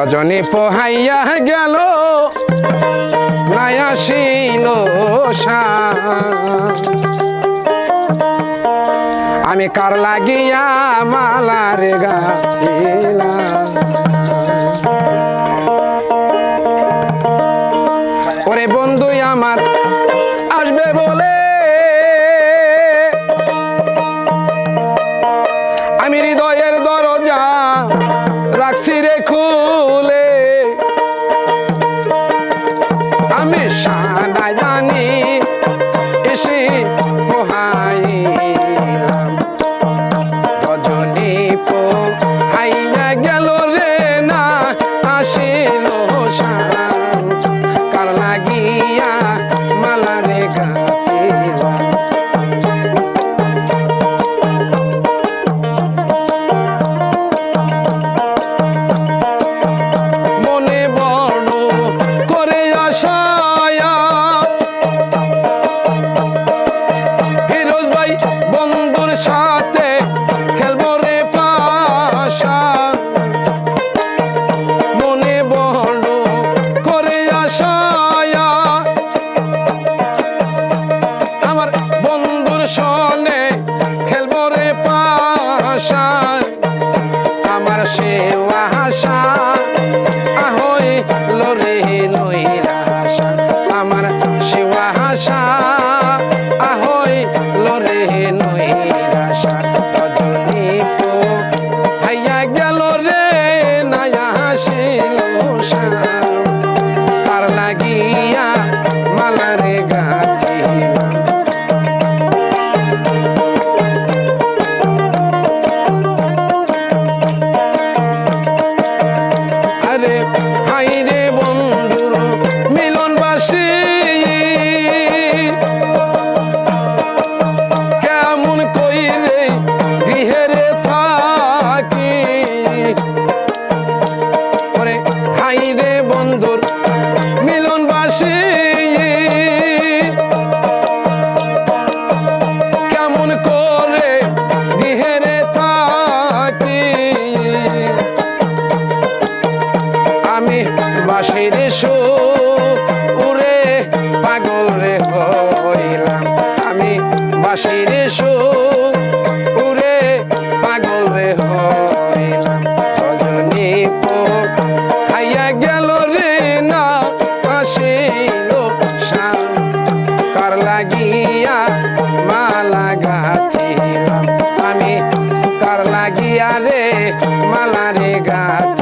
রজনী পোহাইয়া গেল নায়াসীন আমি কার লাগিয়া মালার গাছিলাম ওরে বন্ধু, আমার আসবে বলে। আমি হৃদয়ের দরজা রাখছি রেখো এসে পোহা shine. বাসের সো উরে পাগল রে হইলাম। আমি বাসের সো উরে পাগল রে হইলাম সজনী খাইয়া গেল রে না আসিল শান কর লাগিয়া মালা গাথিলাম। আমি কর লাগিয়া রে মালা রে গাথ